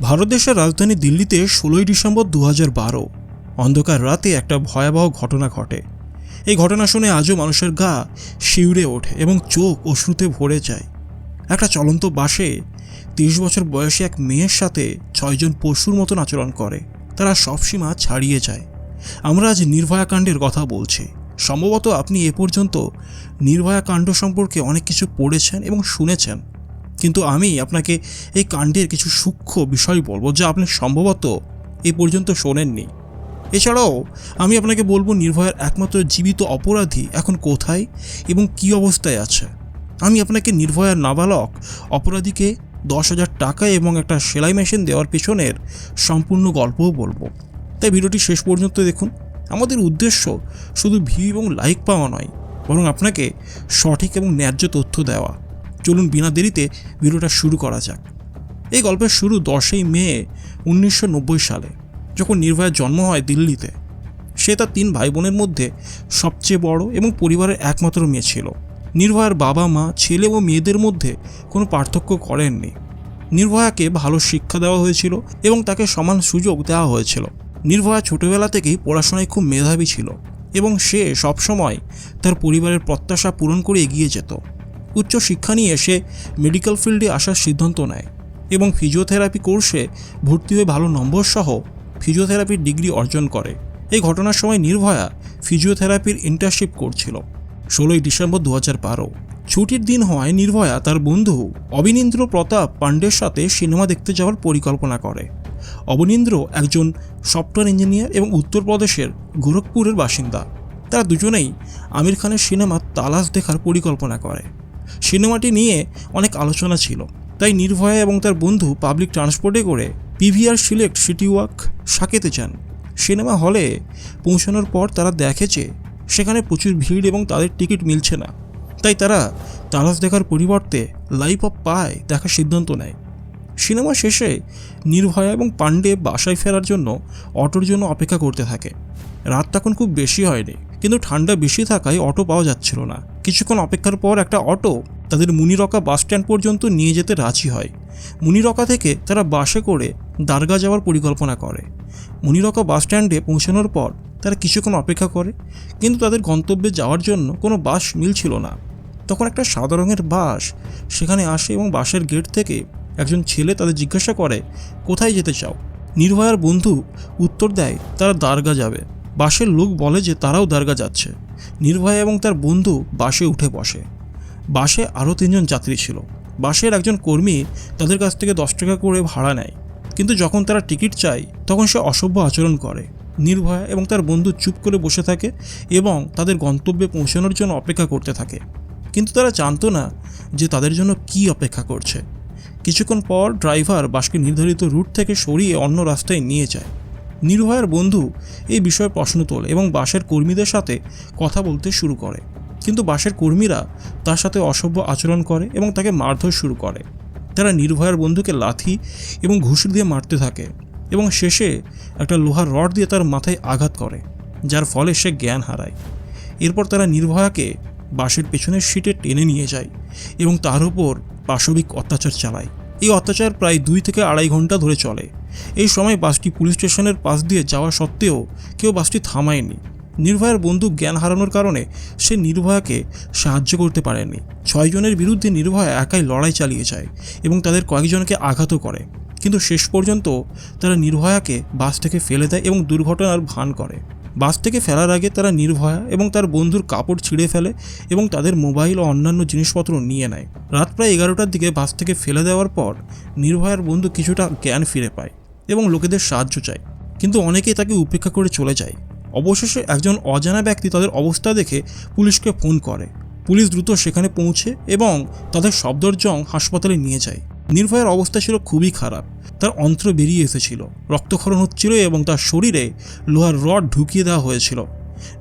ভারতদেশের রাজধানী দিল্লিতে ষোলোই ডিসেম্বর দু বারো। অন্ধকার রাতে একটা ভয়াবহ ঘটনা ঘটে। এই ঘটনা শুনে আজও মানুষের গা শিউরে ওঠে এবং চোখ অশ্রুতে ভরে যায়। একটা চলন্ত বাসে তিরিশ বছর বয়সী এক মেয়ের সাথে ছয়জন পশুর মতন আচরণ করে। তারা সব সীমা ছাড়িয়ে যায়। আমরা আজ নির্ভয়া কাণ্ডের কথা বলছি। সম্ভবত আপনি এ পর্যন্ত নির্ভয়া কাণ্ড সম্পর্কে অনেক কিছু পড়েছেন এবং শুনেছেন। কিন্তু আমি আপনাকে এই কাণ্ডের কিছু সূক্ষ্ম বিষয় বলব যা আপনি সম্ভবত এ পর্যন্ত শোনেননি। এছাড়াও আমি আপনাকে বলব নির্ভয়ার একমাত্র জীবিত অপরাধী এখন কোথায় এবং কী অবস্থায় আছে। আমি আপনাকে নির্ভয়ার নাবালক, অপরাধীকে দশ হাজার টাকা এবং একটা সেলাই মেশিন দেওয়ার পেছনের সম্পূর্ণ গল্পও বলব। তাই ভিডিওটি শেষ পর্যন্ত দেখুন। আমাদের উদ্দেশ্য শুধু ভিউ এবং লাইক পাওয়া নয়, বরং আপনাকে সঠিক এবং ন্যায্য তথ্য দেওয়া। চলুন বিনা দেরিতে ভিডিওটা শুরু করা যাক। এই গল্পের শুরু দশই মে উনিশশো নব্বই সালে, যখন নির্ভয়ার জন্ম হয় দিল্লিতে। সে তার তিন ভাই বোনের মধ্যে সবচেয়ে বড় এবং পরিবারের একমাত্র মেয়ে ছিল। নির্ভয়ার বাবা, মা, ছেলে ও মেয়েদের মধ্যে কোনো পার্থক্য করেননি। নির্ভয়াকে ভালো শিক্ষা দেওয়া হয়েছিল এবং তাকে সমান সুযোগ দেওয়া হয়েছিল। নির্ভয়া ছোটবেলা থেকেই পড়াশোনায় খুব মেধাবী ছিল এবং সে সবসময় তার পরিবারের প্রত্যাশা পূরণ করে এগিয়ে যেত। উচ্চ শিক্ষা নিয়ে এসে মেডিকেল ফিল্ডে আসার সিদ্ধান্ত নেয় এবং ফিজিওথেরাপি কোর্সে ভর্তি হয়ে ভালো নম্বর সহ ফিজিওথেরাপির ডিগ্রি অর্জন করে। এই ঘটনার সময় নির্ভয়া ফিজিওথেরাপির ইন্টার্নশিপ করছিল। ষোলোই ডিসেম্বর দু হাজার বারো। ছুটির দিন হওয়ায় নির্ভয়া তার বন্ধু অবিনীন্দ্র প্রতাপ পাণ্ডের সাথে সিনেমা দেখতে যাওয়ার পরিকল্পনা করে। অবনীন্দ্র একজন সফটওয়্যার ইঞ্জিনিয়ার এবং উত্তরপ্রদেশের গোরখপুরের বাসিন্দা। তারা দুজনেই আমির খানের সিনেমা তালাশ দেখার পরিকল্পনা করে। সিনেমাটি নিয়ে অনেক আলোচনা ছিল। তাই নির্ভয়া এবং তার বন্ধু পাবলিক ট্রান্সপোর্টে করে পিভিআর সিলেক্ট সিটি ওয়াক সাকেতে যান। সিনেমা হলে পৌঁছানোর পর তারা দেখে যে সেখানে প্রচুর ভিড় এবং তাদের টিকিট মিলছে না। তাই তারা তালাশ দেখার পরিবর্তে লাইফ অফ পায় দেখার সিদ্ধান্ত নেয়। সিনেমা শেষে নির্ভয়া এবং পাণ্ডে বাসায় ফেরার জন্য অটোর জন্য অপেক্ষা করতে থাকে। রাত তখন খুব বেশি হয়নি। কিন্তু ঠান্ডা বেশি থাকায় অটো পাওয়া যাচ্ছিল না। কিছুক্ষণ অপেক্ষার পর একটা অটো তাদের মুনিরকা বাস স্ট্যান্ড পর্যন্ত নিয়ে যেতে রাজি হয়। মুনিরকা থেকে তারা বাসে করে দারগা যাওয়ার পরিকল্পনা করে। মুনিরকা বাস স্ট্যান্ডে পৌঁছানোর পর তারা কিছুক্ষণ অপেক্ষা করে, কিন্তু তাদের গন্তব্যে যাওয়ার জন্য কোনো বাস মিলছিল না। তখন একটা সাদা রঙের বাস সেখানে আসে এবং বাসের গেট থেকে একজন ছেলে তাদের জিজ্ঞাসা করে, কোথায় যেতে চাও? নির্ভয়ার বন্ধু উত্তর দেয়, তারা দারগা যাবে। বাসের লোক বলে যে তারাও দারগা যাচ্ছে। নির্ভয়া এবং তার বন্ধু বাসে উঠে বসে। বাসে আরও তিনজন যাত্রী ছিল। বাসের একজন কর্মী তাদের কাছ থেকে দশ টাকা করে ভাড়া নেয়। কিন্তু যখন তারা টিকিট চায়, তখন সে অসভ্য আচরণ করে। নির্ভয়া এবং তার বন্ধু চুপ করে বসে থাকে এবং তাদের গন্তব্যে পৌঁছানোর জন্য অপেক্ষা করতে থাকে। কিন্তু তারা জানতো না যে তাদের জন্য কী অপেক্ষা করছে। কিছুক্ষণ পর ড্রাইভার বাসকে নির্ধারিত রুট থেকে সরিয়ে অন্য রাস্তায় নিয়ে যায়। নির্ভয়ার বন্ধু এই বিষয়ে প্রশ্ন তোলে এবং বাসের কর্মীদের সাথে কথা বলতে শুরু করে। কিন্তু বাসের কর্মীরা তার সাথে অসভ্য আচরণ করে এবং তাকে মারধর শুরু করে। তারা নির্ভয়ার বন্ধুকে লাথি এবং ঘুষি দিয়ে মারতে থাকে এবং শেষে একটা লোহার রড দিয়ে তার মাথায় আঘাত করে, যার ফলে সে জ্ঞান হারায়। এরপর তারা নির্ভয়াকে বাসের পেছনের সিটে টেনে নিয়ে যায় এবং তার উপর পাশবিক অত্যাচার চালায়। এই অত্যাচার প্রায় দুই থেকে আড়াই ঘণ্টা ধরে চলে। এই সময় বাসটি পুলিশ স্টেশনের পাশ দিয়ে যাওয়া সত্ত্বেও কেউ বাসটি থামায়নি। নির্ভয়ার বন্ধু জ্ঞান হারানোর কারণে সে নির্ভয়াকে সাহায্য করতে পারেনি। ছয়জনের বিরুদ্ধে নির্ভয়া একাই লড়াই চালিয়ে যায় এবং তাদের কয়েকজনকে আঘাতও করে। কিন্তু শেষ পর্যন্ত তারা নির্ভয়াকে বাস থেকে ফেলে দেয় এবং দুর্ঘটনার ভান করে। বাস থেকে ফেলার আগে তারা নির্ভয়া এবং তার বন্ধুর কাপড় ছিঁড়ে ফেলে এবং তাদের মোবাইল ও অন্যান্য জিনিসপত্র নিয়ে নেয়। রাত প্রায় এগারোটার দিকে বাস থেকে ফেলে দেওয়ার পর নির্ভয়ার বন্ধু কিছুটা জ্ঞান ফিরে পায় এবং লোকেদের সাহায্য চায়। কিন্তু অনেকেই তাকে উপেক্ষা করে চলে যায়। অবশেষে একজন অজানা ব্যক্তি তাদের অবস্থা দেখে পুলিশকে ফোন করে। পুলিশ দ্রুত সেখানে পৌঁছে এবং তাদের সফদরজং হাসপাতালে নিয়ে যায়। নির্ভয়ের অবস্থা ছিল খুবই খারাপ। তার অন্ত্র বেরিয়ে এসেছিল, রক্তক্ষরণ হচ্ছিল এবং তার শরীরে লোহার রড ঢুকিয়ে দেওয়া হয়েছিল।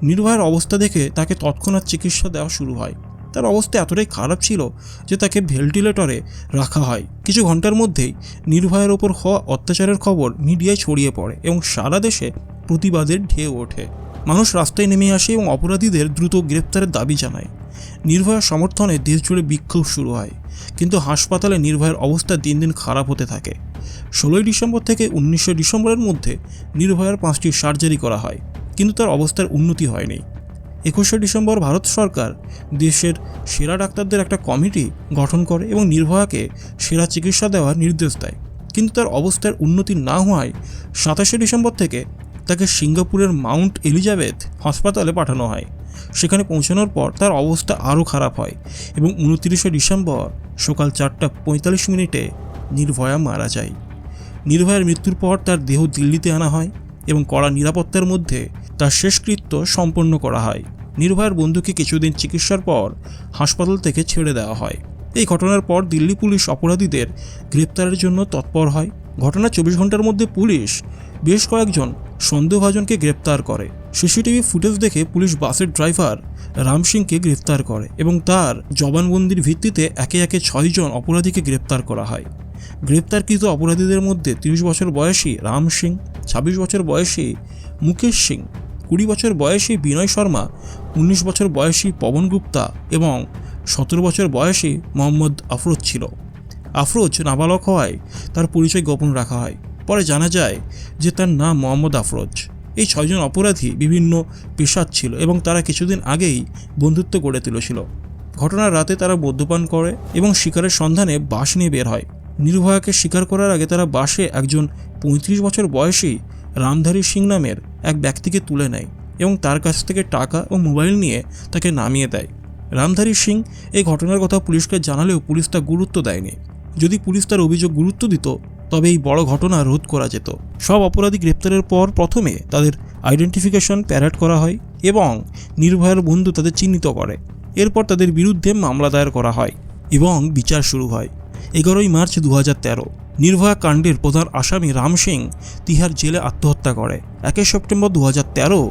নির্ভয়ের অবস্থা দেখে তাকে তৎক্ষণাৎ চিকিৎসা দেওয়া শুরু হয়। তার অবস্থা এতটাই খারাপ ছিল যে তাকে ভেন্টিলেটরে রাখা হয়। কিছু ঘণ্টার মধ্যেই নির্ভয়ের ওপর হওয়া অত্যাচারের খবর মিডিয়ায় ছড়িয়ে পড়ে এবং সারা দেশে প্রতিবাদের ঢেউ ওঠে। মানুষ রাস্তায় নেমে আসে এবং অপরাধীদের দ্রুত গ্রেপ্তারের দাবি জানায়। নির্ভয়া সমর্থনে দেশ জুড়ে বিক্ষোভ শুরু হয়, কিন্তু হাসপাতালে নির্ভয়ের অবস্থা দিন দিন খারাপ হতে থাকে। ষোলোই ডিসেম্বর থেকে উনিশে ডিসেম্বরের মধ্যে নির্ভয়ার পাঁচটি সার্জারি করা হয়, কিন্তু তার অবস্থার উন্নতি হয়নি। একুশে ডিসেম্বর ভারত সরকার দেশের সেরা ডাক্তারদের একটা কমিটি গঠন করে এবং নির্ভয়াকে সেরা চিকিৎসা দেওয়ার নির্দেশ দেয়। কিন্তু তার অবস্থার উন্নতি না হওয়ায় সাতাশে ডিসেম্বর থেকে তাকে সিঙ্গাপুরের মাউন্ট এলিজাবেথ হাসপাতালে পাঠানো হয়। সেখানে পৌঁছানোর পর তার অবস্থা আরও খারাপ হয় এবং উনত্রিশে ডিসেম্বর সকাল চারটা পঁয়তাল্লিশ মিনিটে নির্ভয়া মারা যায়। নির্ভয়ার মৃত্যুর পর তার দেহ দিল্লিতে আনা হয় এবং কড়া নিরাপত্তার মধ্যে তার শেষকৃত্য সম্পন্ন করা হয়। নির্ভয়ার বন্ধুকে কিছুদিন চিকিৎসার পর হাসপাতাল থেকে ছেড়ে দেওয়া হয়। এই ঘটনার পর দিল্লি পুলিশ অপরাধীদের গ্রেপ্তারের জন্য তৎপর হয়। ঘটনার চব্বিশ ঘণ্টার মধ্যে পুলিশ বেশ কয়েকজন সন্দেহভাজনকে গ্রেপ্তার করে। সিসিটিভি ফুটেজ দেখে পুলিশ বাসের ড্রাইভার রাম সিংকে গ্রেপ্তার করে এবং তার জবানবন্দির ভিত্তিতে একে একে ছয়জন অপরাধীকে গ্রেপ্তার করা হয়। গ্রেপ্তারকৃত অপরাধীদের মধ্যে তিরিশ বছর বয়সী রাম সিং, ছাব্বিশ বছর বয়সী মুকেশ সিং, কুড়ি বছর বয়সী বিনয় শর্মা, উনিশ বছর বয়সী পবন গুপ্তা এবং সতেরো বছর বয়সী মোহাম্মদ আফরোজ ছিল। আফরোজ নাবালক হওয়ায় তার পরিচয় গোপন রাখা হয়। পরে জানা যায় যে তার নাম মোহাম্মদ আফরোজ। এই ছয়জন অপরাধী বিভিন্ন পেশার ছিল এবং তারা কিছুদিন আগেই বন্ধুত্ব গড়ে তুলেছিল। ঘটনার রাতে তারা মদ্যপান করে এবং শিকারের সন্ধানে বাস নিয়ে বের হয়। নির্ভয়াকে শিকার করার আগে তারা বাসে একজন পঁয়ত্রিশ বছর বয়সী রামধারী সিং নামের এক ব্যক্তিকে তুলে নেয় এবং তার কাছ থেকে টাকা ও মোবাইল নিয়ে তাকে নামিয়ে দেয়। রামধারী সিং এই ঘটনার কথা পুলিশকে জানালেও পুলিশ তা গুরুত্ব দেয়নি। যদি পুলিশ তার অভিযোগ গুরুত্ব দিত তবে এই বড় ঘটনা রোধ করা যেত। সব অপরাধী গ্রেপ্তারের পর প্রথমে তাদের আইডেন্টিফিকেশন প্যারেড করা হয় এবং নির্ভয়ার বন্ধু তাদের চিহ্নিত করে। এরপর তাদের বিরুদ্ধে মামলা দায়ের করা হয় এবং বিচার শুরু হয়। এগারোই মার্চ দু হাজার তেরো, নির্ভয়া কাণ্ডের প্রধান আসামি রাম সিং তিহার জেলে আত্মহত্যা করে। একে সেপ্টেম্বর দু হাজার তেরো,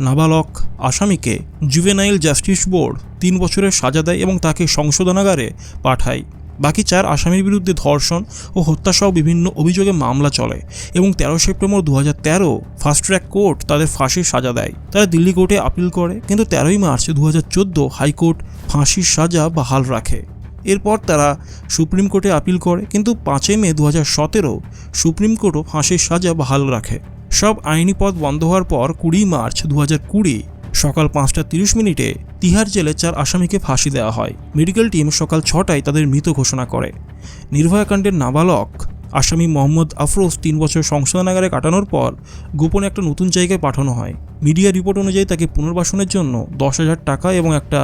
নাবালক আসামিকে জুভেনাইল জাস্টিস বোর্ড তিন বছরের সাজা দেয় এবং তাকে সংশোধনাগারে পাঠায়। বাকি চার আসামির বিরুদ্ধে ধর্ষণ ও হত্যাসহ বিভিন্ন অভিযোগে মামলা চলে এবং তেরো সেপ্টেম্বর দু হাজার তেরো ফাস্ট ট্র্যাক কোর্ট তাদের ফাঁসির সাজা দেয়। তারা দিল্লি কোর্টে আপিল করে কিন্তু তেরোই মার্চ দু হাজার চোদ্দ হাইকোর্ট ফাঁসির সাজা বাহাল রাখে। এরপর তারা সুপ্রিম কোর্টে আপিল করে কিন্তু পাঁচই মে দু হাজার সতেরো সুপ্রিম কোর্টও ফাঁসির সাজা বাহাল রাখে। সব আইনি পথ বন্ধ হওয়ার পর কুড়ি মার্চ দু হাজার কুড়ি সকাল পাঁচটা তিরিশ মিনিটে তিহার জেলে চার আসামিকে ফাঁসি দেওয়া হয়। মেডিকেল টিম সকাল ছটায় তাদের মৃত ঘোষণা করে। নির্ভয়াকাণ্ডের নাবালক আসামি মোহাম্মদ আফরোজ তিন বছর সংশোধনাগারে কাটানোর পর গোপনে একটা নতুন জায়গায় পাঠানো হয়। মিডিয়া রিপোর্ট অনুযায়ী তাকে পুনর্বাসনের জন্য দশ হাজার টাকা এবং একটা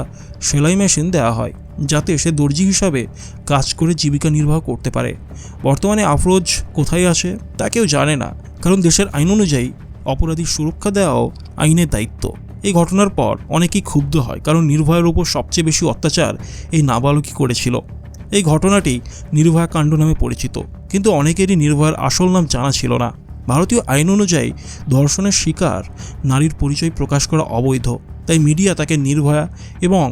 সেলাই মেশিন দেওয়া হয়, যাতে সে দর্জি হিসাবে কাজ করে জীবিকা নির্বাহ করতে পারে। বর্তমানে আফরোজ কোথায় আছে তা কেউ জানে না, কারণ দেশের আইন অনুযায়ী অপরাধীর সুরক্ষা দেওয়াও আইনের দায়িত্ব। এই ঘটনার পর অনেকেই ক্ষুব্ধ হয়, কারণ নির্ভয়ের ওপর সবচেয়ে বেশি অত্যাচার এই নাবালকই করেছিল। এই ঘটনাটি নির্ভয়া কাণ্ড নামে পরিচিত, কিন্তু অনেকেরই নির্ভয়ার আসল নাম জানা ছিল না। ভারতীয় আইন অনুযায়ী ধর্ষণের শিকার নারীর পরিচয় প্রকাশ করা অবৈধ, তাই মিডিয়া তাকে নির্ভয়া এবং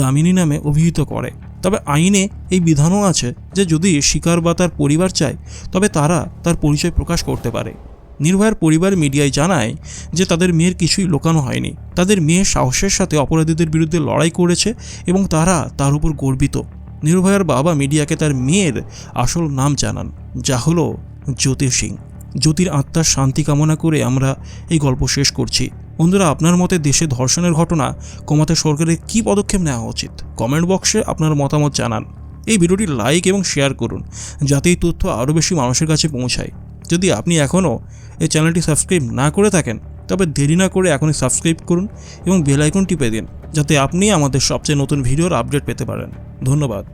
দামিনী নামে অভিহিত করে। তবে আইনে এই বিধানও আছে যে যদি শিকার বা তার পরিবার চায়, তবে তারা তার পরিচয় প্রকাশ করতে পারে। নির্ভয়ার পরিবার মিডিয়ায় জানায় যে তাদের মেয়ের কিছুই লোকানো হয়নি। তাদের মেয়ে সাহসের সাথে অপরাধীদের বিরুদ্ধে লড়াই করেছে এবং তারা তার উপর গর্বিত। নির্ভয়ার বাবা মিডিয়াকে তার মেয়ের আসল নাম জানান, যা হলো জ্যোতি সিং। জ্যোতির আত্মার শান্তি কামনা করে আমরা এই গল্প শেষ করছি। বন্ধুরা, আপনার মতে দেশে ধর্ষণের ঘটনা কমাতে সরকারের কী পদক্ষেপ নেওয়া উচিত? কমেন্ট বক্সে আপনার মতামত জানান। এই ভিডিওটি লাইক এবং শেয়ার করুন, যাতে এই তথ্য আরও বেশি মানুষের কাছে পৌঁছায়। যদি আপনি এখনও এই চ্যানেলটি সাবস্ক্রাইব না করে থাকেন, তবে দেরি না করে এখনই সাবস্ক্রাইব করুন এবং বেল আইকন টিপে দিন, যাতে আপনি আমাদের সবচেয়ে নতুন ভিডিওর আপডেট পেতে পারেন। ধন্যবাদ।